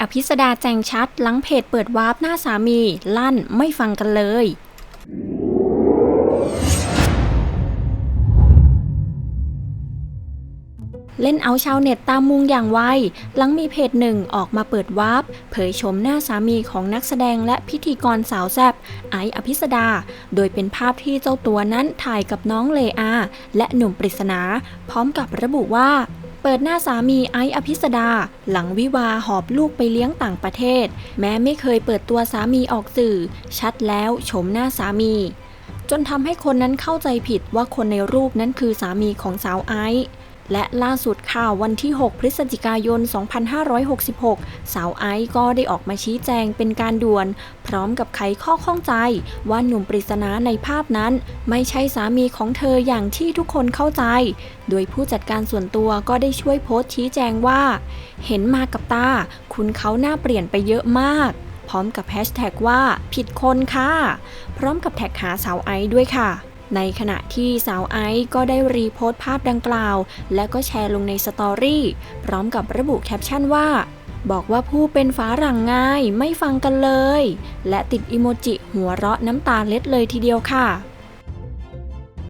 อภิสดาแจงชัดหลังเพจเปิดวาร์ปหน้าสามี ลั่นไม่ฟังกันเลยเล่นเอาชาวเน็ตตามมุงอย่างไว หลังมีเพจหนึ่งออกมาเปิดวาร์ปเผยชมหน้าสามีของนักแสดงและพิธีกรสาวแซบไออภิสดา โดยเป็นภาพที่เจ้าตัวนั้นถ่ายกับน้องเลอา และหนุ่มปริศนา พร้อมกับระบุว่า เปิดหน้าสามีไอซ์อภิสดา หลังวิวาหอบลูกไปเลี้ยงต่างประเทศ แม้ไม่เคยเปิดตัวสามีออกสื่อ ชัดแล้วชมหน้าสามี จนทำให้คนนั้นเข้าใจผิดว่าคนในรูปนั้นคือสามีของสาวไอซ์ และล่าสุดข่าววันที่ 6 พฤศจิกายน 2566 สาวไอซ์ก็ได้ออกมาชี้แจงเป็นการด่วน พร้อมกับไขข้อข้องใจ ว่าหนุ่มปริศนาในภาพนั้น ไม่ใช่สามีของเธออย่างที่ทุกคนเข้าใจ โดยผู้จัดการส่วนตัวก็ได้ช่วยโพสต์ชี้แจงว่า เห็นมากับตา คุณเขาหน้าเปลี่ยนไปเยอะมาก พร้อมกับแฮชแท็กว่าผิดคนค่ะ พร้อมกับแท็กหาสาวไอซ์ด้วยค่ะ ในขณะที่สาวไอซ์ก็ได้รีโพสต์ภาพดังกล่าว และก็แชร์ลงในสตอรี่ พร้อมกับระบุแคปชั่นว่า บอกว่าผู้เป็นฝาหลังง่ายไม่ฟังกันเลย และติดอิโมจิหัวเราะน้ำตาเล็ดเลยทีเดียวค่ะ